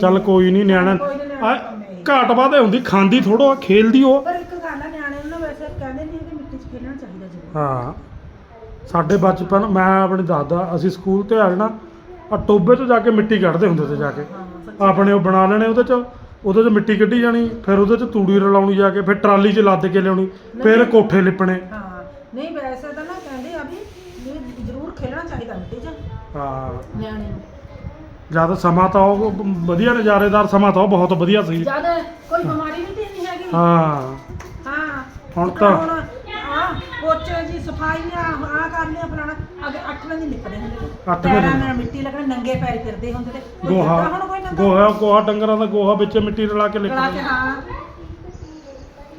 ਚੱਲ ਕੋਈ ਨਹੀਂ ਨਿਆਣਾ ਹੈ। ਘਾਟ ਵਾਦੇ ਹੁੰਦੀ ਖਾਂਦੀ ਥੋੜੋ ਖੇਲਦੀ ਉਹ। ਪਰ ਇੱਕ ਗੱਲ ਆ ਨਿਆਣੇ ਨੂੰ ਨਾ ਵੈਸੇ ਕਹਿੰਦੇ ਨਹੀਂ ਕਿ ਮਿੱਟੀ 'ਚ ਖੇਲਣਾ ਚਾਹੀਦਾ ਜ਼ਰੂਰ। ਹਾਂ। ਸਾਡੇ ਬਚਪਨ ਮੈਂ ਆਪਣੀ ਦਾਦਾ ਅਸੀਂ ਸਕੂਲ ਤੇ ਆ ਜਾਣਾ ਆ ਟੋਬੇ 'ਚ ਜਾ ਕੇ ਮਿੱਟੀ ਕੱਢਦੇ ਹੁੰਦੇ ਤੇ ਜਾ ਕੇ। ਆਪਣੇ ਉਹ ਬਣਾ ਲੈਣੇ ਉਹਦੇ 'ਚ ਉਹਦੇ 'ਚ ਮਿੱਟੀ ਕੱਢੀ ਜਾਣੀ ਫਿਰ ਉਹਦੇ 'ਚ ਤੂੜੀ ਰਲਾਉਣੀ ਜਾ ਕੇ ਫਿਰ ਟਰਾਲੀ 'ਚ ਲੱਦ ਕੇ ਲਿਆਉਣੀ ਫਿਰ ਕੋਠੇ ਲਿਪਣੇ। ਹਾਂ ਨਹੀਂ ਵੈਸੇ ਤਾਂ ਨਾ ਕਹਿੰਦੇ ਆ ਵੀ ਵੀ ਜ਼ਰੂਰ ਖੇਲਣਾ ਚਾਹੀਦਾ ਮਿੱਟੀ 'ਚ। ਹਾਂ। ਨਿਆਣੇ ਨੂੰ। ਜਦ ਸਮਾਂ ਤਾਂ ਉਹ ਵਧੀਆ ਨਜ਼ਾਰੇਦਾਰ ਸਮਾਂ ਤਾਂ ਉਹ ਬਹੁਤ ਵਧੀਆ ਸੀ। ਜਦ ਕੋਈ ਬਿਮਾਰੀ ਵੀ ਤੇ ਨਹੀਂ ਹੈਗੀ। ਹਾਂ। ਹਾਂ। ਹੁਣ ਤਾਂ- ਆ ਪੋਚੇ ਜੀ ਸਫਾਈਆਂ ਆ ਕਰ ਲਿਆ ਫਲਾਣਾ। ਅੱਗੇ 8 ਵਜੇ ਨਿਕਲਦੇ ਹੁੰਦੇ ਤੇ ਅੱਠ ਵਜੇ। ਪੈਰਾਂ ਨਾਲ ਮਿੱਟੀ ਲੱਗਣੀ ਨੰਗੇ ਪੈਰ ਫਿਰਦੇ ਹੁੰਦੇ ਤੇ ਕੋਈ ਗੋਹਾ ਫਿਰਦਾ ਹੁਣ ਕੋਈ ਨੰਗਾ? ਗੋਹਾ ਗੋਹਾ ਡੰਗਰਾਂ ਦਾ ਗੋਹਾ ਵਿੱਚ ਮਿੱਟੀ ਰਲਾ ਕੇ ਲਿਖ ਹਾਂ।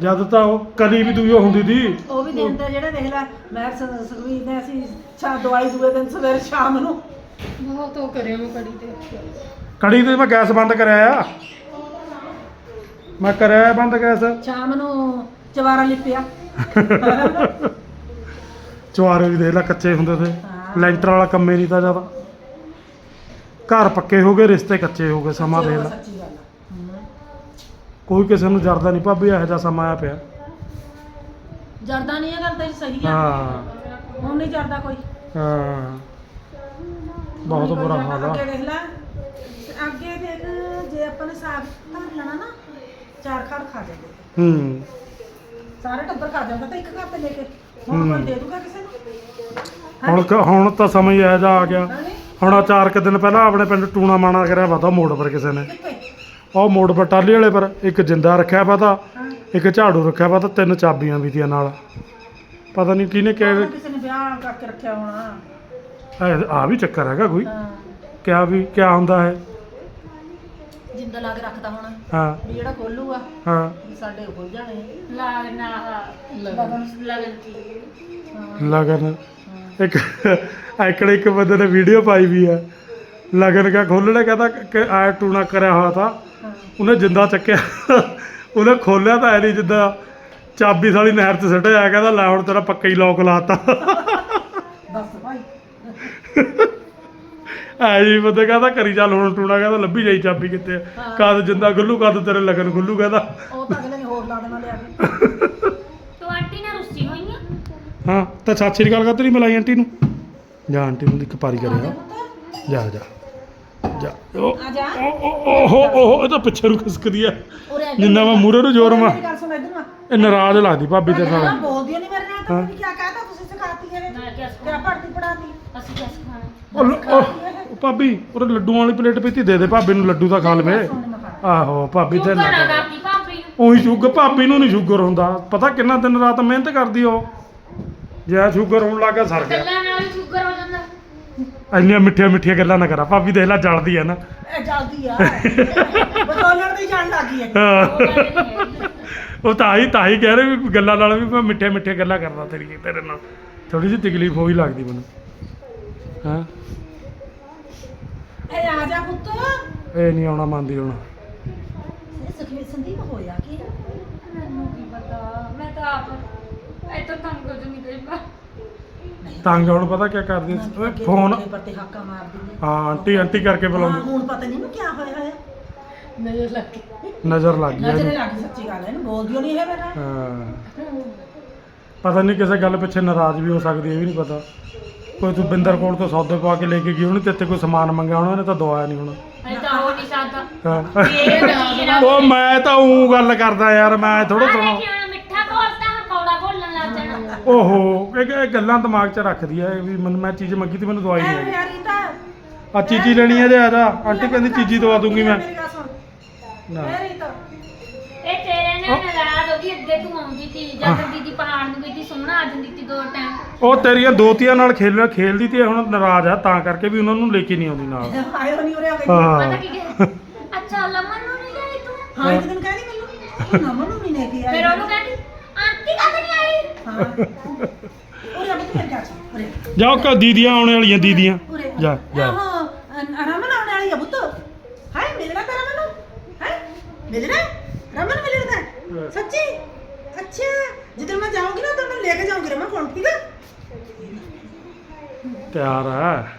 ਜਦ ਤਾਂ ਉਹ ਕਲੀ ਵੀ ਦੂਈ ਹੁੰਦੀ ਸੀ। ਉਹ ਵੀ ਦਿੰਦੇ ਜਿਹੜੇ ਦੇਖ ਲੈ ਮੈਂ ਸੁਖਵੀਰ ਨੇ ਅਸੀਂ ਛਾ ਦਵਾਈ ਦੂਏ ਦਿਨ ਸਵੇਰੇ ਸ਼ਾਮ ਨੂੰ। ਬਹੁਤ ਉਹ ਕਰਿਆ ਮੈਂ ਕੜੀ ਤੇ। ਕੜੀ ਤੇ ਮੈਂ ਗੈਸ ਬੰਦ ਕਰਿਆ ਆ। ਮੈਂ ਕਰਿਆ ਬੰਦ ਗੈਸ। ਸ਼ਾਮ ਨੂੰ ਚਵਾਰਾ ਲਿਪਿਆ। ਚੁਆਰੇ ਵੀ ਦੇਖ ਲੈ ਕੱਚੇ ਹੁੰਦੇ ਤੇ। ਹਾਂ। ਲੈਂਟਰ ਵਾਲਾ ਕੰਮੇ ਨਹੀਂ ਤਾਂ ਜ਼ਿਆਦਾ। ਘਰ ਪੱਕੇ ਹੋ ਗਏ ਰਿਸ਼ਤੇ ਕੱਚੇ ਹੋ ਗਏ ਸਮਾਂ ਦੇਖ ਲੈ। ਸੱਚੀ ਗੱਲ ਆ। ਹਮ। ਕੋਈ ਕਿਸੇ ਨੂੰ ਜਰਦਾ ਨਹੀਂ ਭਾਬੀ ਇਹੋ ਜਿਹਾ ਸਮਾਂ ਆਇਆ ਪਿਆ। ਜਰਦਾ ਨਹੀਂ ਇਹ ਗੱਲ ਤਾਂ ਸਹੀ ਆ। ਹਾਂ। ਹੁਣ ਨਹੀਂ ਜਰਦਾ ਕੋਈ। ਹਾਂ। ਬਹੁਤ ਬੁਰਾ। ਹਾਲ ਆ। ਅੱਗੇ ਦੇਖ ਲੈ ਅੱਗੇ ਦੇਖ ਜੇ ਆਪਾਂ ਨੇ ਸਾਗ ਧਰ ਲੈਣਾ ਨਾ ਚਾਰ ਖੜ ਖਾ ਜਾਂਦੇ। ਹੂੰ। ਸਾਰੇ ਟੱਬਰ ਖਾ ਜਾਂਦਾ ਤਾਂ ਇੱਕ ਘਰ ਤੇ ਲੈ ਕੇ। ਹੁਣ। ਕੋਈ ਦੇ ਦੂਗਾ ਕਿਸੇ ਨੂੰ? ਹੁਣ ਕ- ਹੁਣ ਤਾਂ ਸਮਾਂ ਹੀ ਇਹੋ ਜਿਹਾ ਆ ਗਿਆ। ਹੁਣ ਆ ਚਾਰ ਕੁ ਦਿਨ ਪਹਿਲਾਂ ਆਪਣੇ ਪਿੰਡ ਟੂਣਾ ਮਾਣਾ ਕਰਿਆ ਪਤਾ ਮੋੜ ਪਰ ਕਿਸੇ ਨੇ। ਕਿੱਥੇ? ਉਹ ਮੋੜ ਪਰ ਟਾਲੀ ਵਾਲੇ ਪਰ ਇੱਕ ਜਿੰਦਾ ਰੱਖਿਆ ਪਤਾ ਹਾਂ। ਇੱਕ ਝਾੜੂ ਰੱਖਿਆ ਪਤਾ ਤਿੰਨ ਚਾਬੀਆਂ ਵੀ ਤੀਆਂ ਨਾਲ। ਪਤਾ ਨਹੀਂ ਕਿਹਨੇ ਕਿਹਾ ਕਿਸੇ ਨੇ ਵਿਆਹ ਕਰਕੇ ਰੱਖਿਆ ਹੋਣਾ। ਇਹ- ਆ ਵੀ ਚੱਕਰ ਹੈਗਾ ਕੋਈ। ਹਾਂ। ਕਿਆ ਵੀ ਕਿਆ ਹੁੰਦਾ ਹੈ? ਜਿੰਦਾ ਲਾ ਕੇ ਰੱਖਦਾ ਹੋਣਾ। ਹਾਂ। ਵੀ ਜਿਹੜਾ ਖੋਲੂਗਾ ਹਾਂ। ਵੀ ਸਾਡੇ ਖੁੱਲ ਜਾਣੇ। ਲਾਗ ਨਾ ਲਗਨ। ਲਗਨ ਕੀ? ਹਾਂ। ਲਗਨ। ਇੱਕ ਐਕੜੇ ਇੱਕ ਬੰਦੇ ਨੇ ਵੀਡੀਓ ਪਾਈ ਵੀ ਆ। ਲਗਨ ਕਾ ਖੋਲਣੇ ਕਹਿੰਦਾ ਕਿ ਆ ਟੂਣਾ ਕਰਿਆ ਹੋਇਆ ਤਾਂ। ਹਾਂ। ਉਹਨੇ ਜਿੰਦਾ ਚੱਕਿਆ। ਉਹਨੇ ਖੋਲਿਆ ਤਾਂ ਐ ਨਹੀਂ ਜਿੱਦਾਂ। ਚਾਬੀ ਸਾਲੀ ਨਹਿਰ 'ਚ ਸੁੱਟਿਆ ਆ ਕਹਿੰਦਾ ਲੈ ਹੁਣ ਤੇਰਾ ਪੱਕਾ ਹੀ ਲੋਕ ਲਾਤਾ। ਦੱਸ ਭਾਈ। ਐ ਜੀ ਬੰਦੇ ਕਹਿੰਦਾ ਕਰੀ ਚੱਲ ਹੁਣ ਟੂਣਾ ਕਹਿੰਦਾ ਲੱਭੀ ਜਾਈ ਚਾਬੀ ਕਿੱਥੇ ਆ? ਹਾਂ। ਕਦ ਜਿੰਦਾ ਖੁੱਲੂ ਕਦ ਤੇਰੇ ਲਗਨ ਖੁੱਲੂ ਕਹਿੰਦਾ। ਉਹ ਤਾਂ ਅਗਲੇ ਨੇ ਹੋਰ ਲਾ ਦੇਣਾ ਲਿਆ ਕੇ। ਤੂੰ ਆਂਟੀ ਨਾਲ ਰੁੱਸੀ ਹੋਈ ਆ? ਹਾਂ ਤਾਂ ਸਤਿ ਸ਼੍ਰੀ ਅਕਾਲ ਕਰਤੀ ਮਿਲਾਈ ਆਂਟੀ ਨੂੰ। ਜਾ ਆਂਟੀ ਨੂੰ ਇੱਕ ਪਾਰੀ ਕਰਿਆ। ਜਾ ਜਾ। ਜਾ। ਉਹ ਆ ਜਾ। ਓਹੋ ਓਹੋ ਇਹ ਤਾਂ ਪਿੱਛੇ ਨੂੰ ਖਿਸਕਦੀ ਆ ਉਰੇ ਆ ਜਾ। ਜਿੰਨਾ ਮੈਂ ਮੂਹਰੇ ਨੂੰ ਜ਼ੋਰ ਮਾਰ ਮੇਰੀ ਗੱਲ ਸੁਣ ਇੱਧਰ ਆ। ਇਹ ਨਾਰਾਜ਼ ਲੱਗਦੀ ਭਾਬੀ ਤੇਰੇ ਨਾ ਨਾਲ। ਬੋਲਦੀ ਨੀ ਮੇਰੇ ਨਾਲ ਤਾਂ ਹਾਂ। ਤੁਸੀਂ ਕੀ ਕਹਤਾ ਤੁਸੀਂ ਸਿਖਾਤੀ ਹੈ ਮੈਂ ਕਿਹਾ ਕਿਆ ਪੜਦੀ ਪੜਾਤੀ। ਅਸੀਂ ਕਿਆ ਸਿਖਾਣਾ ਉਹ ਲ- ਉਹ- ਉਹ ਭਾਬੀ ਉਹ ਲੱਡੂਆਂ ਵਾਲੀ ਪਲੇਟ ਪੀਤੀ ਦੇ ਦੇ ਭਾਬੀ ਨੂੰ ਲੱਡੂ ਤਾਂ ਖਾ ਲਵੇ ਆਹੋ ਭਾਬੀ ਤੇ ਤੂੰ ਨਾ ਨਾ ਕਰਦੀ ਭਾਬੀ ਨੂੰ। ਉਹੀ ਸ਼ੂਗਰ ਭਾਬੀ ਨੂੰ ਨਹੀਂ ਸ਼ੂਗਰ ਹੁੰਦਾ। ਪਤਾ ਕਿੰਨਾ ਦਿਨ ਰਾਤ ਮਿਹਨਤ ਕਰਦੀ ਉਹ। ਜੇ ਸ਼ੂਗਰ ਹੋਣ ਲੱਗਾ ਸਰ ਗਿਆ। ਗੱਲਾਂ ਨਾਲ ਹੀ ਸ਼ੂਗਰ ਹੋ ਜਾਂਦਾ। ਇੰਨੀਆਂ ਮਿੱਠੀਆਂ ਮਿੱਠੀਆਂ ਗੱਲਾਂ ਨਾ ਕਰਾ। ਭਾਬੀ ਦੇਖ ਲੈ ਜਲਦੀ ਆ ਨਾ। ਇਹ ਜਲਦੀ ਆ। ਬਤੌਲਣ ਦੀ ਜਾਣ ਲੱਗੀ ਹੈ ਹਾਂ। ਉਹ ਤਾਂ ਹੀ ਤਾਂ ਹੀ ਕਹਿ ਰਹੇ ਵੀ ਗੱਲਾਂ ਨਾਲ ਵੀ ਮੈਂ ਮਿੱਠੇ ਮਿੱਠੇ ਗੱਲਾਂ ਕਰਦਾ ਤੇਰੀ ਤੇਰੇ ਨਾਲ। ਥੋੜੀ ਜਿਹੀ ਤਕਲੀਫ ਹੋਈ ਲੱਗਦੀ ਮੈਨੂੰ। ਹਾਂ? ਇਹ ਆ ਜਾ ਪੁੱਤ। ਇਹ ਨਹੀਂ ਆਉਣਾ ਮੰਨਦੀ ਹੁਣ। ਇਹ ਸੁਖਵੀਰ ਸੰਦੀਪ ਹੋਇਆ ਕੀ? ਮੈਨੂੰ ਕੀ ਪਤਾ। ਮੈਂ ਤਾਂ ਆਪ ਇੱਥੇ ਤੰਗ ਹੋ ਜੂਗੀ ਕਈ ਵਾਰ। ਤੰਗ ਹੁਣ ਪਤਾ ਕੀ ਕਰਦੀ ਸੀ? ਓਏ ਫੋਨ ਪਰ ਤੇ ਹਾਕਾ ਮਾਰਦੀ ਹੈ ਹਾਂ ਆਂਟੀ ਆਂਟੀ ਕਰਕੇ ਹਾਂ, ਬੁਲਾਉਂਦੀ। ਹੁਣ ਪਤਾ ਨਹੀਂ ਕੀ ਹੋਇਆ ਹੋਇਆ। ਨਜ਼ਰ ਲੱਗ ਗਈ। ਨਜ਼ਰ ਲੱਗ ਗਈ ਨਜ਼ਰੇ ਇਹਨੂੰ। ਲੱਗ ਗਈ ਸੱਚੀ ਗੱਲ ਹੈ ਇਹਨੂੰ ਬੋਲਦੀ ਨਹੀਂ ਇਹ ਮੇਰਾ ਹਾਂ। ਪਤਾ ਨਹੀਂ ਕਿਸੇ ਗੱਲ ਪਿੱਛੇ ਨਾਰਾਜ਼ ਵੀ ਹੋ ਸਕਦੀ ਹੈ ਇਹ ਵੀ ਨਹੀਂ ਪਤਾ। ਕੋਈ ਤੂੰ ਬਿੰਦਰ ਕੋਲ ਤੋਂ ਸੌਦੇ ਪਾ ਕੇ ਲੈ ਕੇ ਗਈ ਉਹਨੇ ਤੇਤੇ ਕੋਈ ਸਮਾਨ ਮੰਗਿਆ ਹੋਣਾ ਉਹਨੇ ਤਾਂ ਦਵਾਇਆ ਨਹੀਂ ਹੋਣਾ। ਅਜੇ ਤਾਂ ਹੋ ਨਹੀਂ ਸਕਦਾ ਹਾਂ। ਇਹ ਚੀਜ਼ ਨਾ ਉਹ ਮੈਂ ਤਾਂ ਉਹ ਗੱਲ ਕਰਦਾ ਯਾਰ ਮੈਂ ਥੋੜਾ ਸੁਣਾ ਦੇਖੀ ਹੁਣ ਮਿੱਠਾ ਘੋਲਤਾ ਹੁਣ ਕੌੜਾ ਘੋਲਣ ਲੱਗ ਜਾਣਾ ਓਹੋ ਇਹ ਇਹ ਗੱਲਾਂ ਦਿਮਾਗ 'ਚ ਰੱਖਦੀ ਆ ਇਹ ਵੀ ਮੈਨੂੰ ਮੈਂ ਚੀਜ਼ ਮੰਗੀ ਤੇ ਮੈਨੂੰ ਦਵਾਈ ਨਹੀਂ ਆਈ ਯਾਰ ਇਹ ਤਾਂ ਆ ਚੀਜ਼ੀ ਲੈਣੀ ਹੈ ਜੇ ਆ ਜਾ ਆਂਟੀ ਕਹਿੰਦੀ ਚੀਜ਼ੀ ਦਵਾ ਦੂੰਗੀ ਮੈਂ। ਮੇਰੀ ਗੱਲ ਸੁਣ। ਨਾ। ਮੇਰੀ ਤਾਂ ਇਹ ਤੇਰੇ ਨਾਲ ਨਾਰਾਜ਼ ਹੋ ਗਈ ਅੱਗੇ ਤੂੰ ਆਉਂਦੀ ਸੀ ਜਦ ਦੀਦੀ ਪਹਾੜ ਨੂੰ ਗਈ ਸੀ ਸੋਹਣਾ ਆ ਜਾਂਦੀ ਸੀ ਦੋ ਟਾਈਮ ਉਹ ਤੇਰੀਆਂ ਦੋਤੀਆਂ ਨਾਲ ਖੇਲ ਖੇਲਦੀ ਤੇ ਹੁਣ ਨਾਰਾਜ਼ ਆ ਤਾਂ ਕਰਕੇ ਵੀ ਉਹਨਾਂ ਨੂੰ ਲੈ ਕੇ ਨਹੀਂ ਆਉਂਦੀ ਨਾਲ। ਆਇਓ ਨਹੀਂ ਉਰੇ ਆ ਗਈ ਪਤਾ ਹਾਂ ਕੀ ਕਿਹਾ? ਅੱਛਾ ਲਮਨ ਨੂੰ ਨਹੀਂ ਲਿਆਈ ਤੂੰ? ਹਾਂ ਇੱਕ ਦਿਨ ਕਹਿੰਦੀ ਮੈਨੂੰ। [laughs] ਇਹ ਨਮਨ ਨੂੰ ਨਹੀਂ ਲੈ ਕੇ ਆਈ। ਫਿਰ ਉਹਨੂੰ ਕਹਿੰਦੀ ਆਂਟੀ ਕਦ ਨਹੀਂ ਆਈ ਹਾਂ ਉਰੇ ਉਰੇ ਜਾਓ ਕਾ ਦੀਦੀਆਂ ਆਉਣੇ ਵਾਲੀਆਂ ਦੀਦੀਆਂ। ਉਰੇ। ਜਾ ਜਾ। ਆਹੋ, ਅ- ਰਮਨ ਆਉਣ ਵਾਲੀ ਆ ਪੁੱਤ। ਹਾਏ ਮਿਲਣਾ ਤਾਂ ਰਮਨ ਨੂੰ। ਹੈ ਮਿਲਣਾ ਰਮਨ ਮਿਲਣਾ ਹਾਂ। ਸੱਚੀ? ਅੱਛਾ ਜਦੋਂ ਮੈਂ ਜਾਊਂਗੀ ਨਾ ਤਾਂ ਮੈਂ ਲੈ ਕੇ ਜਾਊਂਗੀ ਰਮਨ ਕੋਲ ਠੀਕ ਹੈ ਤਿਆਰ ਹੈ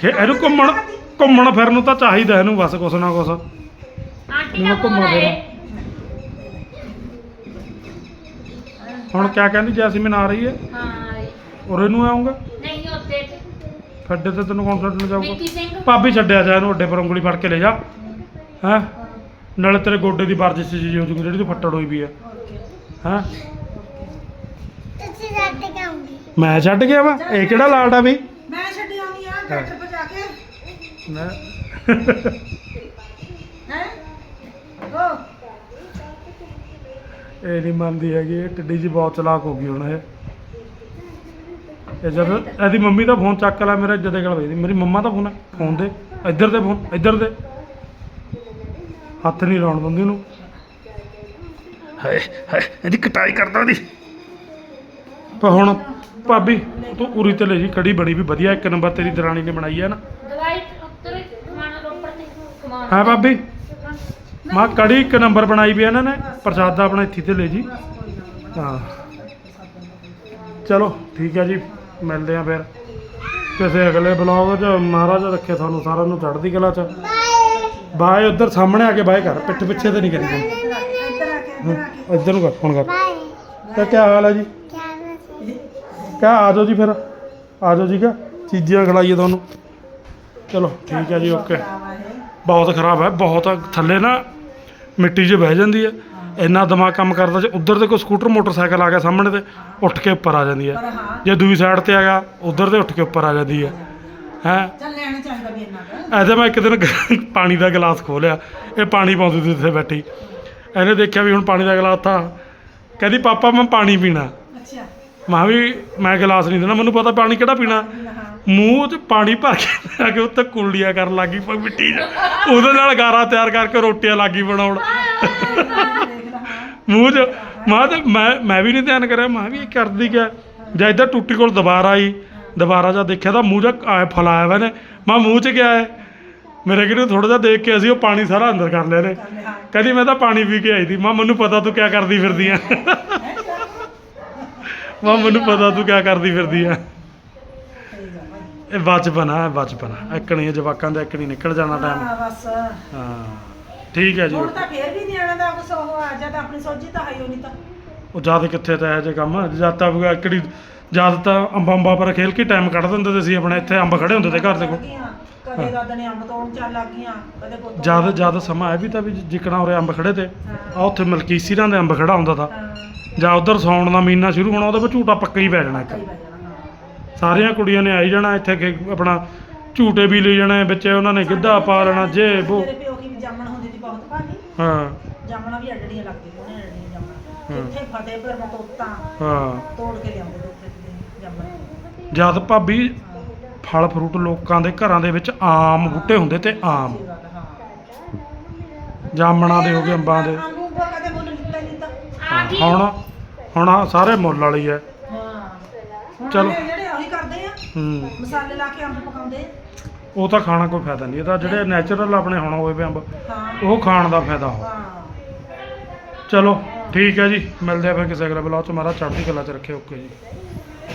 ਕਿ ਇਹਨੂੰ ਘੁੰਮਣ ਘੁੰਮਣ ਫਿਰਨ ਨੂੰ ਤਾਂ ਚਾਹੀਦਾ ਇਹਨੂੰ ਬਸ ਕੁਛ ਨਾ ਕੁਛ। ਆਂਟੀ ਦਾ ਘੁੰਮਾ ਫੋਨ ਫਿਰ। ਆਏ ਹੁਣ ਕਿਆ ਕਹਿੰਦੀ ਜੈਸਮੀਨ ਆ ਰਹੀ ਹੈ ਹਾਂ। ਔਰ ਇਹਨੂੰ ਆਉਂਗਾ ਨਹੀਂ ਉੱਤੇ ਫੱਡੇ ਤੇ ਤੈਨੂੰ ਕੌਣ ਛੱਡਣ ਜਾਊਗਾ। ਸਿੰਘ। ਭਾਬੀ ਛੱਡਿਆ ਜਾ ਇਹਨੂੰ ਅੱਡੇ ਪਰ ਉਂਗਲੀ ਫੜ ਕੇ ਲੈ ਜਾ। ਹੈ? ਨਾਲੇ ਤੇਰੇ ਗੋਡੇ ਦੀ ਵਰਜਿਸ਼ ਜੀ ਹੋ ਜੂਗੀ ਜਿਹੜੀ ਤੂੰ ਫੱਟੜ ਹੋਈ ਵੀ ਹੈ? ਹੈ ਮੈਂ ਛੱਡ ਗਿਆ ਵਾ? ਇਹ ਕਿਹੜਾ ਲਾਲਟਾ ਵੀ? ਮੈਂ ਛੱਡੀ ਆਉਣੀ ਆ ਟਰੈਕਟਰ ਜਾ ਕੇ। ਮੈਂ ਹੈ ਓ ਇਹ ਨਹੀਂ ਮੰਨਦੀ ਹੈਗੀ ਇਹ ਟਿੱਡੀ ਜੀ ਬਹੁਤ ਚਲਾਕ ਹੋ ਗਈ ਹੁਣ ਇਹ। ਇਹ ਜਦ ਇਹਦੀ ਮੰਮੀ ਦਾ ਫੋਨ ਚੱਕ ਲਿਆ ਮੇਰਾ ਜਦੇ ਕੋਲ ਵੇਦੀ ਮੇਰੀ ਮੰਮਾ ਦਾ ਫੋਨ ਹੈ ਫੋਨ ਦੇ ਇੱਧਰ ਦੇ ਫੋਨ ਇੱਧਰ ਦੇ। ਹੱਥ ਨਹੀਂ ਲਾਉਣ ਦਿੰਦੀ ਉਹਨੂੰ। ਹਾਏ ਹਾਏ ਇਹਦੀ ਕਟਾਈ ਕਰਦਾ ਦੀ ਪਰ ਹੁਣ ਭਾਬੀ ਤੂੰ ਉਰੀ ਤੇ ਲੈ ਜੀ ਕੜੀ ਬਣੀ ਵੀ ਵਧੀਆ ਇੱਕ ਨੰਬਰ ਤੇਰੀ ਦਰਾਣੀ ਨੇ ਬਣਾਈ ਹੈ ਨਾ। ਦਵਾਈ ਉੱਤਰ ਕਮਾਣਾ ਰੋਪੜ ਤੇ ਕਮਾਣਾ ਹਾਂ ਭਾਬੀ। ਮਾਂ ਕੜੀ ਇੱਕ ਨੰਬਰ ਬਣਾਈ ਵੀ ਇਹਨਾਂ ਨੇ, ਪ੍ਰਸ਼ਾਦਾ ਆਪਣਾ ਇੱਥੇ ਤੇ ਲੈ ਜੀ। ਹਾਂ। ਚਲੋ, ਠੀਕ ਹੈ ਜੀ, ਮਿਲਦੇ ਆ ਫਿਰ। ਕਿਸੇ ਅਗਲੇ ਬਲੌਗ 'ਚ ਮਹਾਰਾਜ ਰੱਖੇ ਤੁਹਾਨੂੰ ਸਾਰਿਆਂ ਨੂੰ ਚੜ੍ਹਦੀ ਕਲਾ 'ਚ। ਬਾਏ, ਉੱਧਰ ਸਾਹਮਣੇ ਆ ਕੇ ਬਾਏ ਕਰ, ਪਿੱਠ ਪਿੱਛੇ ਤੇ ਨਹੀਂ ਕਰੀ ਇੱਧਰ ਨੂੰ ਕਰ ਫੋਨ ਕਰ। ਤਾਂ ਕੀ ਹਾਲ ਹੈ ਜੀ? ਕਿਆ, ਆ ਜਾਓ ਜੀ ਫਿਰ। ਆ ਜਾਓ ਜੀ ਕਾ ਚੀਜ਼ਾਂ ਖਿਲਾਈਏ ਤੁਹਾਨੂੰ। ਚਲੋ, ਠੀਕ ਹੈ ਜੀ, ਓਕੇ। ਬਹੁਤ ਖਰਾਬ ਹੈ ਬਹੁਤ ਥੱਲੇ ਨਾ ਮਿੱਟੀ 'ਚ ਬਹਿ ਜਾਂਦੀ ਹੈ। ਇੰਨਾ ਦਿਮਾਗ ਕੰਮ ਕਰਦਾ ਜੇ ਉੱਧਰ ਤੇ ਕੋਈ ਸਕੂਟਰ ਮੋਟਰਸਾਈਕਲ ਆ ਗਿਆ ਸਾਹਮਣੇ ਤੇ ਉੱਠ ਕੇ ਉੱਪਰ ਆ ਜਾਂਦੀ ਹੈ। ਜੇ ਦੂਜੀ ਸਾਈਡ ਤੇ ਆ ਗਿਆ ਉੱਧਰ ਤੇ ਉੱਠ ਕੇ ਉੱਪਰ ਆ ਜਾਂਦੀ ਹੈ। ਹੈ? ਚੱਲ ਲੈਣਾ ਚਾਹੀਦਾ ਵੀ ਇੰਨਾ ਐਸੇ ਮੈਂ ਇੱਕ ਦਿਨ [laughs] ਪਾਣੀ ਦਾ ਗਲਾਸ ਖੋਲਿਆ ਇਹ ਪਾਣੀ ਪਾਉਂਦੀ ਸੀ ਉੱਥੇ ਬੈਠੀ। ਇਹਨੇ ਦੇਖਿਆ ਵੀ ਹੁਣ ਪਾਣੀ ਦਾ ਗਲਾਸ ਤਾਂ ਕਹਿੰਦੀ ਪਾਪਾ ਮੈਂ ਪਾਣੀ ਪੀਣਾ। ਅੱਛਾ। ਮੈਂ ਵੀ ਮੈਂ ਗਲਾਸ ਨਹੀਂ ਦੇਣਾ ਮੈਨੂੰ ਪਤਾ ਪਾਣੀ ਕਿਹੜਾ ਪੀਣਾ। ਮੂੰਹ 'ਚ ਪਾਣੀ ਭਰ ਕੇ ਆ ਕੇ ਉੱਤੇ ਕੁੰਡੀਆਂ ਕਰਨ ਲੱਗੀ ਪਈ ਮਿੱਟੀ 'ਚ। ਉਹਦੇ ਨਾਲ ਗਾਰਾ ਤਿਆਰ ਕਰਕੇ ਰੋਟੀਆਂ ਲੱਗੀ ਬਣਾਉਣ। ਲੈ ਮੂੰਹ 'ਚ ਮੈਂ ਤੇ ਮੈਂ ਮੈਂ ਵੀ ਨਹੀਂ ਧਿਆਨ ਕਰਿਆ ਮੈਂ ਵੀ ਇਹ ਕਰਦੀ ਕਿਆ? ਜਾਂ ਇੱਧਰ ਟੁੱਟੀ ਕੋਲ ਦੁਬਾਰਾ ਆਈ ਦੁਬਾਰਾ ਜਾ ਦੇਖਿਆ ਤਾਂ ਮੂੰਹ 'ਚ ਆਏ ਫਲਾਇਆ ਵਾ ਨੇ ਮੈਂ ਮੂੰਹ 'ਚ ਗਿਆ ਹੈ ਮੇਰੇ ਕਿਹਨੂੰ ਥੋੜਾ ਜਿਹਾ ਦੇਖ ਕੇ ਅਸੀਂ ਉਹ ਪਾਣੀ ਸਾਰਾ ਅੰਦਰ ਕਰ ਲਿਆ ਨੇ ਲੈ ਕਹਿੰਦੀ ਮੈਂ ਤਾਂ ਪਾਣੀ ਪੀ ਕੇ ਆਈ ਸੀ। ਮੈਂ ਮੈਨੂੰ ਪਤਾ ਤੂੰ ਕਿਆ ਕਰਦੀ ਫਿਰਦੀ ਆ। ਮੈਂ ਮੈਨੂੰ ਪਤਾ ਤੂੰ ਕਿਆ ਕਰਦੀ ਫਿਰਦੀ ਆ। ਇਹ ਬਚਪਨ ਆ ਇਹ ਬਚਪਨ ਆ ਇੱਕਣੀ ਜਵਾਕਾਂ ਦਾ ਇੱਕਣੀ ਨਿਕਲ ਜਾਣਾ ਟਾਈਮ ਹਾਂ ਬਸ। ਹਾਂ। ਠੀਕ ਹੈ ਜੀ। ਹੁਣ ਤਾਂ ਫੇਰ ਵੀ ਨਿਆਣਾ ਦਾ ਕੁਛ ਉਹ ਆ ਜਦ ਆਪਣੀ ਸੋਝੀ ਤਾਂ ਹੈ ਹੀ ਨਹੀਂ ਤਾਂ। ਉਹ ਜਦ ਕਿੱਥੇ ਤਾਂ ਇਹ ਜੇ ਕੰਮ ਜਦ ਤਾਂ ਇੱਕੜੀ ਜਦ ਤਾਂ ਅੰਬਾਂ ਅੰਬਾਂ ਪਰ ਖੇਲ ਕੇ ਟਾਈਮ ਕੱਢ ਦਿੰਦੇ ਤੇ ਸੀ ਆਪਣੇ ਇੱਥੇ ਅੰਬ ਖੜੇ ਹੁੰਦੇ ਤੇ ਘਰ ਦੇ ਕੋਲ। ਕਦੇ ਦਾਦਾ ਨੇ ਅੰਬ ਤੋੜਨ ਚੱਲ ਲੱਗ ਗਈਆਂ ਕਦੇ ਪੁੱਤ ਜਦ ਜਦ ਸਮਾਂ ਆਇਆ ਵੀ ਤਾਂ ਵੀ ਜਿਕਣਾ ਉਰੇ ਅੰਬ ਖੜੇ ਤੇ। ਆ ਉੱਥੇ ਮਲਕੀਸੀਰਾਂ ਦੇ ਅੰਬ ਖੜਾ ਹੁੰਦਾ ਤਾਂ। ਜਾਂ ਉਧਰ ਸੌਣ ਦਾ ਮਹੀਨਾ ਸ਼ੁਰੂ ਹੋਣਾ ਉਹਦੇ ਵਿੱਚ ਝੂਟਾ ਪੱਕਾ ਹੀ ਪੈ ਜਾਣਾ ਇੱਕ। ਸਾਰੀਆਂ ਕੁੜੀਆਂ ਨੇ ਆਈ ਜਾਣਾ ਇੱਥੇ ਕਿ ਆਪਣਾ ਝੂਟੇ ਵੀ ਲੈ ਜਾਣੇ ਵਿੱਚ ਉਹਨਾਂ ਨੇ ਗਿੱਧਾ ਪਾ ਲੈਣਾ ਜੇ ਉਹ ਮੇਰੇ ਪਿਓ ਕੀ ਵੀ ਜਾਮਣ ਹੁੰਦੀ ਸੀ ਬਹੁਤ ਭਾਜੀ ਹਾਂ। ਜਾਮਣਾ ਵੀ ਅੱਡੜੀਆਂ ਲੱਗਦੀਆਂ ਨੇ ਅੱਡੜੀਆਂ ਜਾਮਣਾ। ਹਾਂ। ਇੱਥੇ ਫਤਿਹਪੁਰ ਮਤੋਤਾਂ ਹਾਂ। ਤੋੜ ਕੇ ਲਿਆਉਂਦੇ ਨੇ ਉੱਥੇ ਦੀਆਂ ਜਾਮਣ। ਜਦ ਭਾਬੀ ਫਲ ਫਰੂਟ ਲੋਕਾਂ ਦੇ ਘਰਾਂ ਦੇ ਵਿੱਚ ਆਮ ਬੂਟੇ ਹੁੰਦੇ ਤੇ ਆਮ। ਹਾਂ। ਜਾਮਣਾ ਦੇ ਹੋ ਗਏ ਅੰਬਾਂ ਦੇ। ਕਦੇ ਮੁੱਲ ਨਹੀਂ ਹੁਣ ਹੁਣ ਆਹ ਸਾਰੇ ਮੁੱਲ ਵਾਲੀ ਹੈ। ਹਾਂ। ਹੁਣ ਚਲੋ। ਜਿਹੜੇ ਹੂੰ ਮਸਾਲੇ ਲਾ ਕੇ ਅੰਬ ਪਕਾਉਂਦੇ ਆ। ਉਹ ਤਾਂ ਖਾਣਾ ਕੋਈ ਫਾਇਦਾ ਨਹੀਂ ਇਹਦਾ ਜਿਹੜੇ ਨੈਚੁਰਲ ਆਪਣੇ ਹੁਣ ਹੋਏ ਪਏ ਅੰਬ ਹਾਂ। ਉਹ ਖਾਣ ਦਾ ਫਾਇਦਾ ਹੋ ਹਾਂ। ਚਲੋ ਠੀਕ ਹੈ ਜੀ ਮਿਲਦੇ ਆ ਫਿਰ ਕਿਸੇ ਅਗਲੇ ਬਲੌਗ ਚ ਮਾਰਾ ਚੜ੍ਹਦੀ ਕਲਾ ਚ ਰੱਖਿਓ ਓਕੇ ਜੀ।